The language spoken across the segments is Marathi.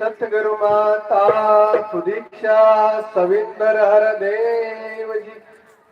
सतगुरु माता सुदीक्षा सविंदर हर देव जी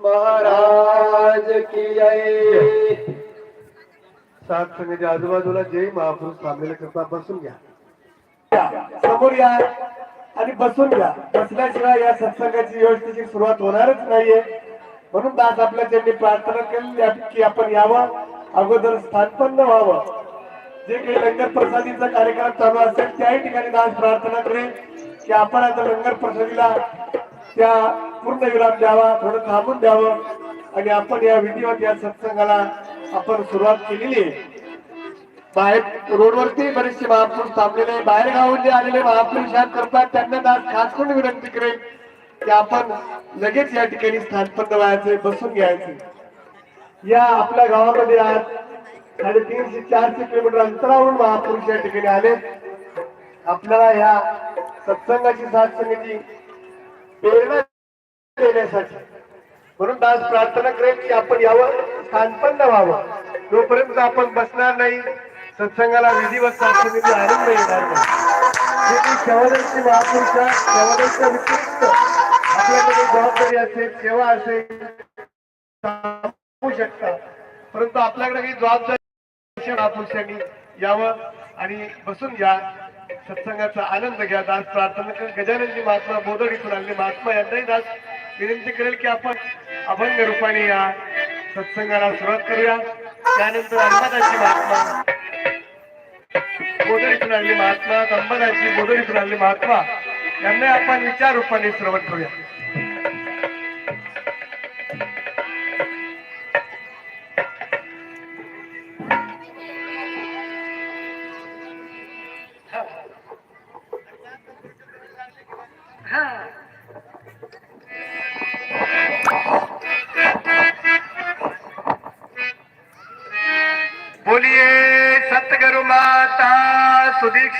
महाराज की जय। सात संघाच्या आजूबाजूला जय महापुरुष थांबलेले कृपा बसून घ्या. समोर या आणि बसून घ्या. बसल्याशिवाय या सत्संगाची व्यवस्थेची सुरुवात होणारच नाहीये. म्हणून दास आपल्या त्यांनी प्रार्थना केली की आपण यावं. अगोदर स्थानपन्न व्हावं. जे काही लंगर प्रसादीचा कार्यक्रम चालू असेल त्याही ठिकाणी दास प्रार्थना करेल की आपण आता लंगर प्रसादीला त्या पूर्ण विराम द्यावा थोडं थांबून द्यावं. आणि आपण या विधीवर या सत्संगाला आपण सुरुवात केलेली बाहेर रोडवरती बरेचसे महापुरुष थांबलेले आहे. बाहेर गावून जे आलेले महापुरुष याद करतात. त्यांना दास खास करून विनंती करेल की आपण लगेच या ठिकाणी स्थानपन्न व्हायचे बसून घ्यायचे या आपल्या गावामध्ये आज साडेतीनशे चारशे किलोमीटर अंतरावरून महापुरुष या ठिकाणी आले. आपल्याला ह्या सत्संगाची साथ संगती प्रेरणा देण्यासाठी. म्हणून आज प्रार्थना करेल की आपण यावर स्थानपन्न व्हावं जोपर्यंत आपण बसणार नाही सत्संगाला विधिवत साथ संगती आनंद येणार नाही. जे महापुरुषा सेवादर्शी व्यतिरिक्त आपल्याकडे जबाबदारी असेल सेवा असेल शकता. परंतु आपल्याकडे काही जबाबदारी महापुरुषांनी यावं आणि बसून घ्या सत्संगाचा आनंद घ्या दास प्रार्थना करेल. गजाननजी महात्मा बोधड इथून आणले महात्मा यांनाही दास विनंती करेल की आपण अभंग रूपाने या सत्संगाला सुरुवात करूया. त्यानंतर अंबादाची महात्मा बोधड इथून आणले महात्मा अंबादाची बोधड इथून आणले महात्मा यांना आपण विचार रूपाने श्रवण करूया.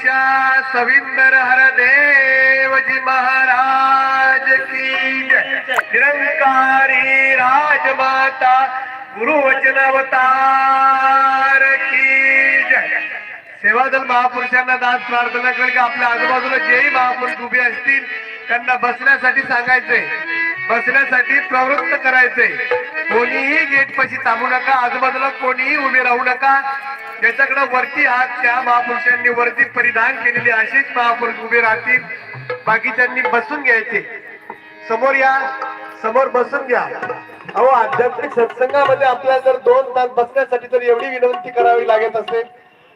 सुदीक्षा सविंदर हर देव जी महाराज की निरंकारी राजमाता गुरु वचनावतार की सेवा सेवादल महापुरुषांना दास प्रार्थना करेल की आपल्या आजूबाजूला जेही महापुरुष उभे असतील त्यांना बसण्यासाठी सांगायचंय बसण्यासाठी प्रवृत्त करायचंय. कोणीही गेट पशी थांबू नका आजूबाजूला कोणीही उभे राहू नका. ज्याच्याकडे वरती हात त्या महापुरुषांनी वरती परिधान केलेली अशीच महापुरुष उभे राहतील. बाकीच्यांनी बसून घ्यायचे. समोर या समोर बसून घ्या. अहो आध्यात्मिक सत्संगामध्ये आपल्याला जर दोन तास बसण्यासाठी जर एवढी विनंती करावी लागत असेल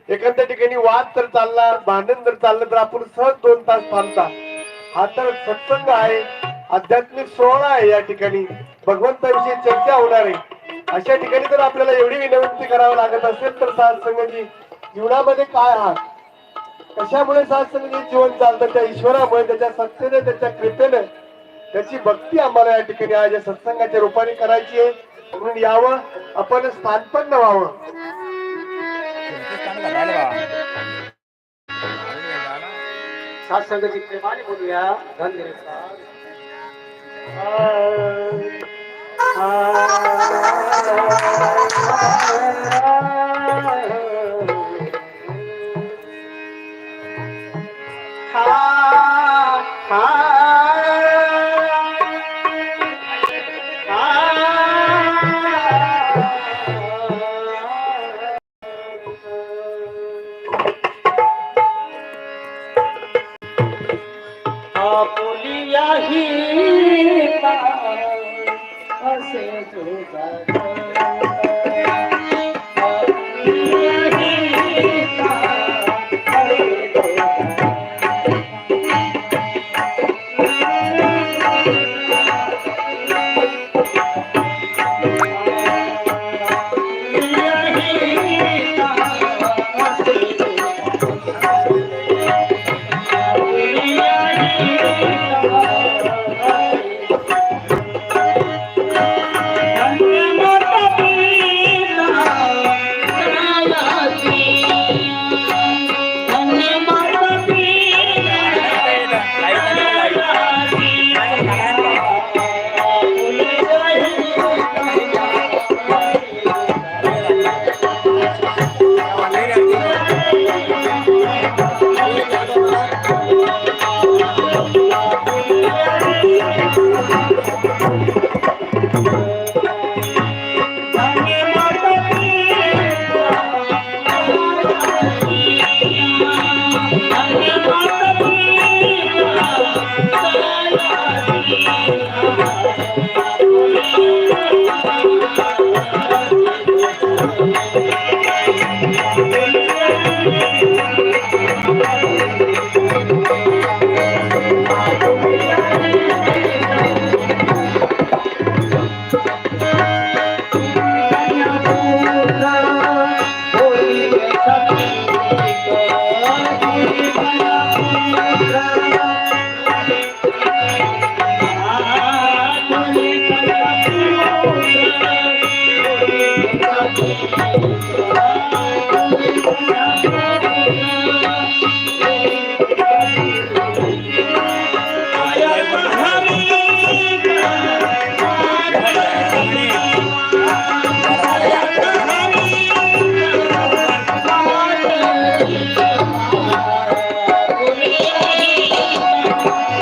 एखाद्या ठिकाणी वाद तर चालला भांडण जर चाललं तर आपण सहज दोन तास थांबता. हा तर सत्संग आहे. आध्यात्मिक सोहळा आहे या ठिकाणी. भगवंताविषयी चर्चा होणार आहे. अशा ठिकाणी जर आपल्याला एवढी विनंती करावी लागत असेल तर सत्संगाची जीवनामध्ये काय आहात कशामुळे सत्संगाचे जीवन चालतं? त्या ईश्वरामुळे त्याच्या सत्तेने त्याच्या कृपेने त्याची भक्ती आम्हाला या ठिकाणी आज या सत्संगाच्या रूपाने करायची आहे. म्हणून यावं आपण स्थानपन्न व्हावं सत्संगाची प्रेमाने बोलूया. धन्यवाद. বলিয়াহি आपुलिया ही असे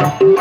Bye.